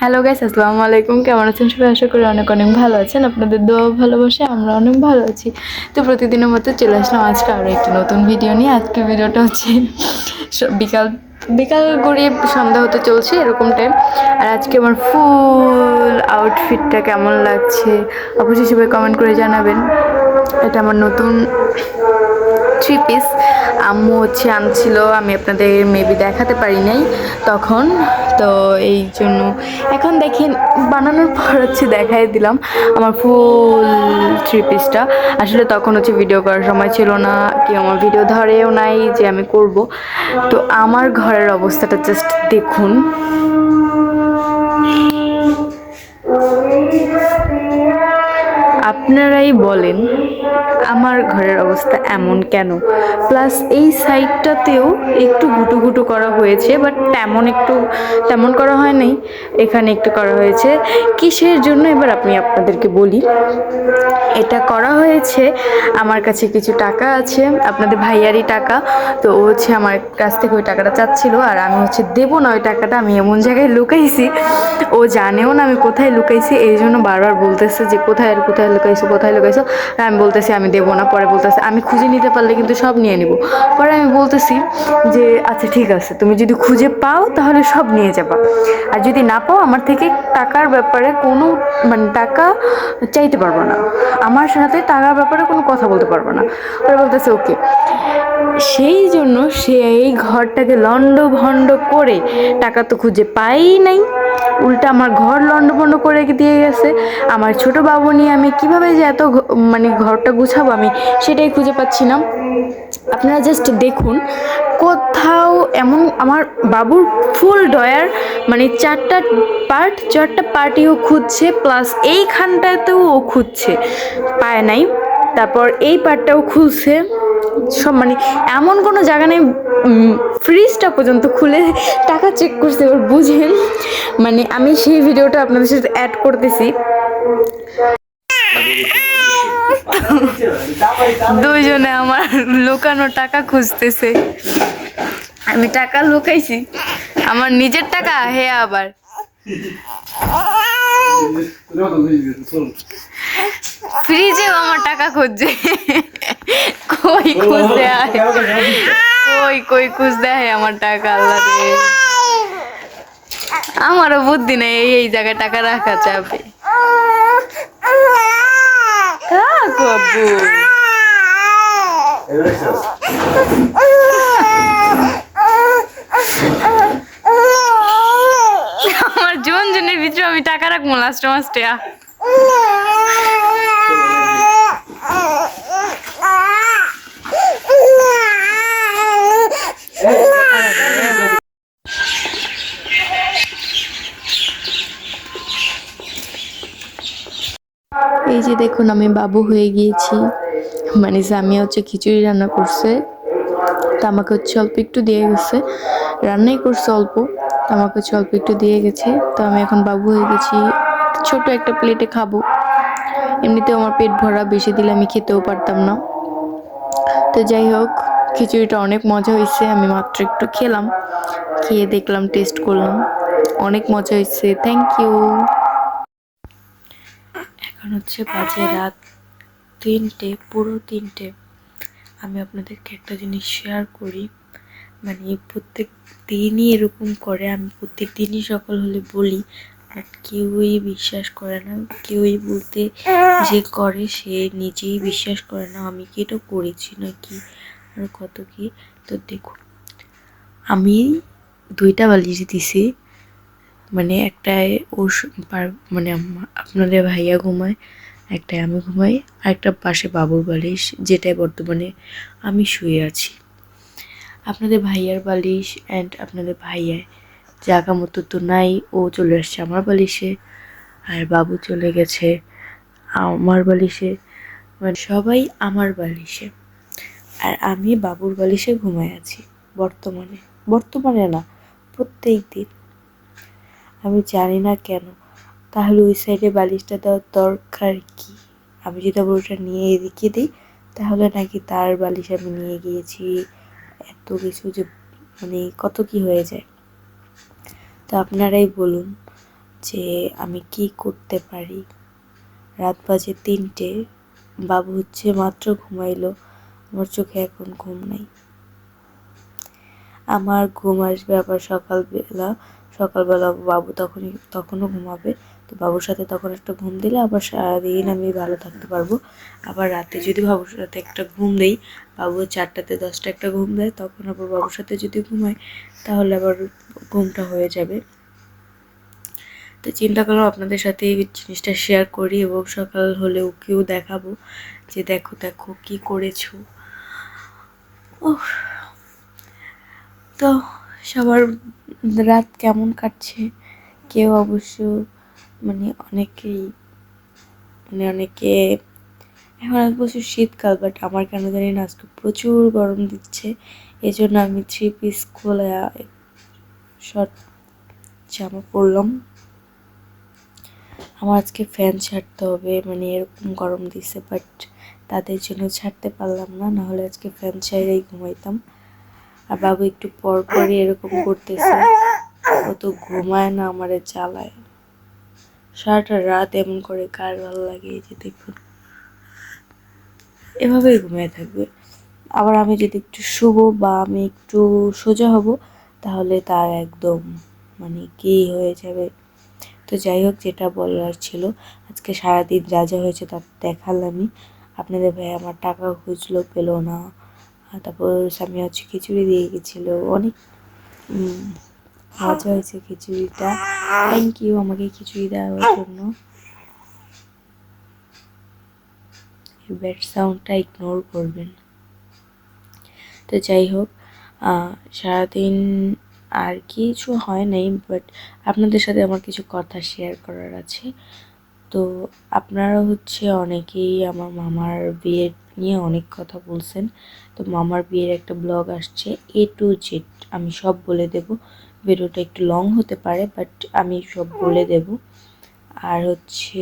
Hello guys আসসালামু আলাইকুম। কেমন আছেন সবাই? আশা করি অনেক অনেক ভালো আছেন। আপনাদের দোয়া ভালোবাসে আমরা অনেক ভালো আছি। তো প্রতিদিনের মতো চলে আসলাম আজকে আরও একটি নতুন ভিডিও নিয়ে। আজকে ভিডিওটা হচ্ছে বিকাল বিকাল গড়িয়ে সন্ধ্যা হতে চলছে এরকম টাইম আর আজকে আমার ফুল আউটফিটটা কেমন লাগছে? অবশ্যই সবাই কমেন্ট করে জানাবেন। এটা আমার নতুন থ্রি পিস আম্মু হচ্ছে আনছিল আমি আপনাদের মেবি দেখাতে পারি নাই তখন। তো এই জন্য এখন দেখেন, বানানোর পর হচ্ছে দেখাই দিলাম আমার ফুল থ্রি পিসটা আসলে তখন হচ্ছে ভিডিও করার সময় ছিল না কি আমার ভিডিও ধরেও নাই যে আমি করব। তো আমার ঘরের অবস্থাটা জাস্ট দেখুন। আপনারাই বলেন। আমার ঘরের অবস্থা এমন কেন? প্লাস এই সাইডটাতেও একটু গুটু গুটু করা হয়েছে বাট তেমন একটু, তেমন করা হয় নাই এখানে একটু করা হয়েছে। কিসের জন্য? এবার আপনি আপনাদেরকে বলি। এটা করা হয়েছে, আমার কাছে কিছু টাকা আছে, আপনাদের ভাইয়ারই টাকা। তো ও হচ্ছে আমার কাছ থেকে ওই টাকাটা চাচ্ছিল, আর আমি হচ্ছে দেবো না ওই টাকাটা, আমি এমন জায়গায় লুকাইছি। ও জানেও না আমি কোথায় লুকাইছি এই জন্য বারবার বলতেছে যে কোথায় আর কোথায় লুকাইছো কোথায় লুকাইছো। আমি বলতেছি, আমি দেবো না, পরে বলতেছে, আমি খুঁজে নিতে পারলে কিন্তু সব নিয়ে নিব। পরে আমি বলতেছি যে আচ্ছা ঠিক আছে, তুমি যদি খুঁজে পাও তাহলে সব নিয়ে যাবা। আর যদি না পাও, আমার থেকে টাকার ব্যাপারে কোনো মানে টাকা চাইতে পারব না। আমার সাথে টাকার ব্যাপারে কোনো কথা বলতে পারব না। পরে বলতেছে, ওকে। সেই জন্য সে এই ঘরটাকে লন্ড ভন্ড করে টাকা তো খুঁজে পাই নাই। উল্টা আমার ঘর লন্ড ভন্ড করে দিয়ে গেছে। আমার ছোট বাবু নিয়ে আমি কীভাবে যে এত মানে ঘরটা গুছাবো আমি সেটাই খুঁজে পাচ্ছি না। আপনারা জাস্ট দেখুন, কোথাও এমন আমার বাবুর ফুল ডয়ার মানে চারটা পার্ট চারটা পার্টিও খুঁজছে প্লাস এইখানটাতেও ও খুঁজছে। পায় নাই। তারপর এই পার্টটাও খুলছে। সব মানে এমন কোনো জায়গা নেই ফ্রিজটা পর্যন্ত খুলে টাকা চেক করছে, এবার বুঝেন। মানে আমি সেই ভিডিওটা আপনাদের সাথে অ্যাড করতেছি। দুইজনে আমার লুকানো টাকা খুঁজতেছে। আমি টাকা লুকাইছি। আমার নিজের টাকা, হে আবার। ফ্রিজেও আমার টাকা খুঁজছে। কই খুঁজতে আয় কই কই খুঁজতে আয় আমার টাকা, আল্লাহ আমারও বুদ্ধি নেই, এই এই জায়গায় টাকা রাখা যাবে। আব্বু। আমার জীবন জনের ভিতরে আমি টাকা রাখব লাস্ট মাসটা এই যে দেখুন, আমি বাবু হয়ে গিয়েছি। মানে স্বামী হচ্ছে খিচুড়ি রান্না করছে। তা আমাকে হচ্ছে অল্প একটু দিয়ে গেছে রান্নাই করছে অল্প। তা আমাকে হচ্ছে অল্প একটু দিয়ে গেছে, তো আমি এখন বাবু হয়ে গেছি। ছোট একটা প্লেটে খাব। এমনিতেও আমার পেট ভরা, বেশি দিলে আমি খেতেও পারতাম না। তো যাই হোক, খিচুড়িটা অনেক মজা হয়েছে, আমি মাত্র একটু খেলাম। খেয়ে দেখলাম টেস্ট করলাম। অনেক মজা হয়েছে থ্যাংক ইউ এখন হচ্ছে বাজে রাত তিনটে, পুরো তিনটে। আমি আপনাদেরকে একটা জিনিস শেয়ার করি। মানে প্রত্যেক দিনই এরকম করে, আমি প্রত্যেক দিনই সকাল হলে বলি, আর কেউই বিশ্বাস করে না, কেউই বলতে যে করে সে নিজেই বিশ্বাস করে না, আমি কি এটা করেছি নাকি, আর কত কি। তো দেখুন আমি দুইটা বালিশ দিছি মানে একটায় ও পার- মানে আপনাদের ভাইয়া ঘুমায়, একটায় আমি ঘুমাই, আর একটা পাশে বাবুর বালিশ, যেটায় বর্তমানে আমি শুয়ে আছি। আপনাদের ভাইয়ার বালিশ অ্যান্ড আপনাদের ভাইয়ায় জায়গা মতো তো নাই। ও চলে আসছে আমার বালিশে। আর বাবু চলে গেছে আমার বালিশে। মানে সবাই আমার বালিশে। আর আমি বাবুর বালিশে ঘুমায় আছি বর্তমানে। বর্তমানে না, প্রত্যেক দিন। আমি জানি না কেন। তাহলে ওই সাইডে বালিশটা দেওয়ার দরকার কি? আমি যদি আবার ওটা নিয়ে এদিকে দিই, তাহলে নাকি তার বালিশ আমি নিয়ে গিয়েছি। এত কিছু যে মানে কত কি হয়ে যায়। তো আপনারাই বলুন যে আমি কি করতে পারি। রাত বাজে তিনটে, বাবু হচ্ছে মাত্র ঘুমাইলো, আমার চোখে এখন ঘুম নাই। আমার ঘুম আসবে আবার সকালবেলা সকালবেলা বাবু তখনই, তখনও ঘুমাবে। তো বাবুর সাথে তখন একটা ঘুম দিলে আবার সারাদিন আমি ভালো থাকতে পারব। আবার রাতে যদি বাবুর সাথে একটা ঘুম দেই, বাবু চারটাতে দশটা একটা ঘুম দেয়, তখন আবার বাবুর সাথে যদি ঘুমাই তাহলে আবার ঘুমটা হয়ে যাবে। তো চিন্তা করলাম আপনাদের সাথে এই জিনিসটা শেয়ার করি এবং সকাল হলে ওকেও দেখাবো যে দেখো দেখো কি করেছ। ওহ তো সবার রাত কেমন কাটছে? কেউ অবশ্য মানে অনেকেই মানে অনেকে, এখন বছর শীতকাল বাট আমার কেন জানি না, আজকে প্রচুর গরম দিচ্ছে। এই জন্য আমি থ্রি পিস খোলা শর্ট জামা পরলাম। আমার আজকে ফ্যান ছাড়তে হবে মানে এরকম গরম দিছে বাট তাদের জন্য ছাড়তে পারলাম না, নাহলে আজকে ফ্যান ছাইড়েই ঘুমাইতাম। আর বাবু একটু পর পরই এরকম করতেছে, ও তো ঘুমায় না, আমারে জ্বালায়। সারাটা রাত এমন করে কার ভালো লাগে এই যে দেখুন। এভাবেই ঘুমিয়ে থাকবে। আবার আমি যদি একটু শুভ বা আমি একটু সোজা হব, তাহলে তার একদম মানে কি হয়ে যাবে। তো যাই হোক, যেটা বলার ছিল, আজকে সারাদিন যা যা হয়েছে তা দেখালামই। আপনাদের ভাই আমার টাকা খুঁজলো, পেল না। তারপর স্বামী হচ্ছে খিচুড়ি দিয়ে গেছিল, অনেক মজা হয়েছে খিচুড়িটা। থ্যাংক ইউ আমাকে খিচুড়ি দেওয়ার জন্য। ব্যাড সাউন্ডটা ইগনোর করবেন। তো যাই হোক সারাদিন আর কিছু হয় নাই বাট আপনাদের সাথে আমার কিছু কথা শেয়ার করার আছে। তো আপনারা হচ্ছে অনেকেই আমার মামার বিয়ের নিয়ে অনেক কথা বলছেন। তো মামার বিয়ের একটা ব্লগ আসছে এ টু জেড আমি সব বলে দেব। ভিডিওটা একটু লং হতে পারে বাট আমি সব বলে দেব। আর হচ্ছে,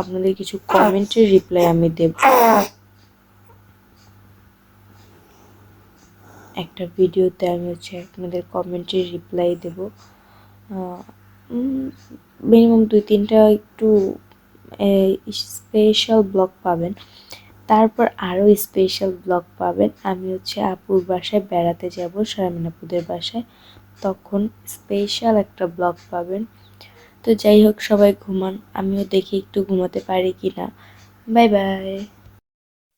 আপনাদের কিছু কমেন্টের রিপ্লাই আমি দেব। একটা ভিডিওতে আমি হচ্ছে আপনাদের কমেন্টের রিপ্লাই দেব। মিনিমাম দুই তিনটা একটু স্পেশাল ব্লগ পাবেন। তারপর আরও স্পেশাল ব্লগ পাবেন। আমি হচ্ছে আপুর বাসায় বেড়াতে যাব আপুদের বাসায়। তখন স্পেশাল একটা ব্লগ পাবেন। তো যাই হোক, সবাই ঘুমান। আমিও দেখি একটু ঘুমাতে পারি কি না বাই বাই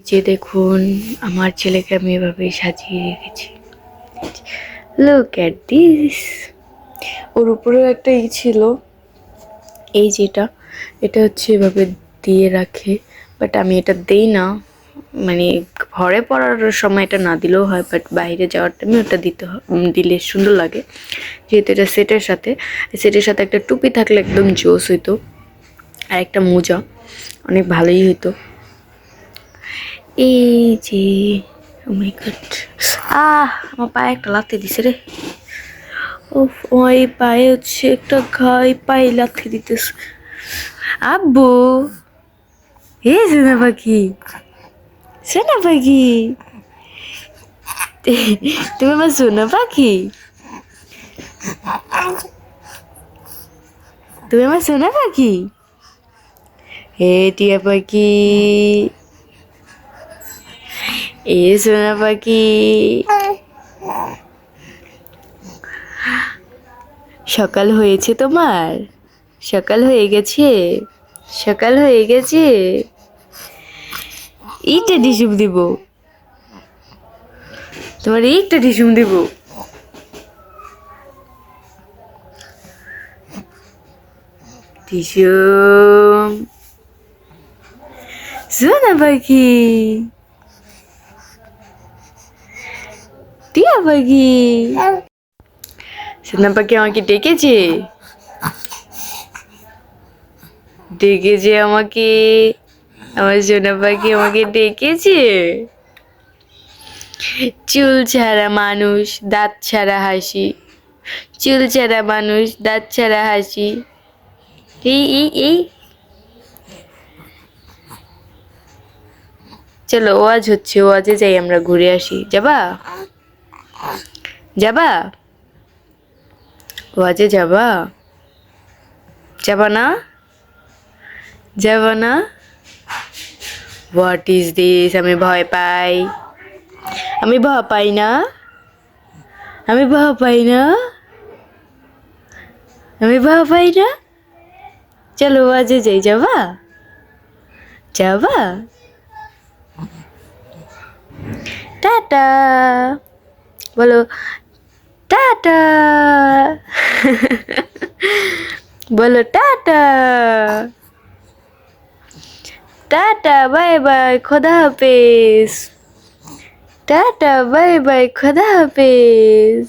যে দেখুন, আমার ছেলেকে আমি এভাবে সাজিয়ে রেখেছি। লুক অ্যাট দিস ওর উপরেও একটা ই ছিল। এই যেটা, এটা হচ্ছে এভাবে দিয়ে রাখে। বাট আমি এটা দেই না। মানে ঘরে পড়ার সময় এটা না দিলেও হয় বাট বাইরে যাওয়ার টাইমে ওটা দিতে দিলে সুন্দর লাগে। যেহেতু এটা সেটের সাথে সেটের সাথে একটা টুপি থাকলে একদম জোস হইতো আর একটা মোজা, অনেক ভালোই হইতো। এই যে oh আহ, আমার পায়ে একটা লাথি দিছে রে। ও ওই পায়ে হচ্ছে একটা ঘাই পায়ে লাথি দিতেছে। আব্বু! এ সোনা পাখি। সোনা পাখি। তুমি আমার সোনা পাখি? তুমি আমার সোনা পাখি? হে টিয়া পাখি। এ সোনা পাখি। সকাল হয়েছে তোমার। সকাল হয়ে গেছে। সকাল হয়ে গেছে। এইটা ডিসুম দিব। তোমার একটা ডিসুম দিব। ডিসুম সোনা পাখি। টিয়া পাখি। সোনা পাখি আমাকে ডেকেছে। ডেকেছে আমাকে। আমার সোনা পাখি আমাকে ডেকেছে। চুল ছাড়া মানুষ, দাঁত ছাড়া হাসি। চুল ছাড়া মানুষ, দাঁত ছাড়া হাসি। এই এই এই। চলো, ওয়াজ হচ্ছে, ওয়াজে যাই, আমরা ঘুরে আসি। যাবা? যাবা? ওয়াজে যাবা? যাবা না? যাবা না? হোয়াট ইজ দিস আমি ভয় পাই। আমি ভয় পাই না। আমি ভয় পাই না। আমি ভয় পাই না। চলো বাজে যাই, যাবা? যাবা? টাটা। বলো টাটা। বলো, টাটা। টাটা বাই বাই খোদা হাফেজ। টাটা বাই বাই খোদা হাফেজ।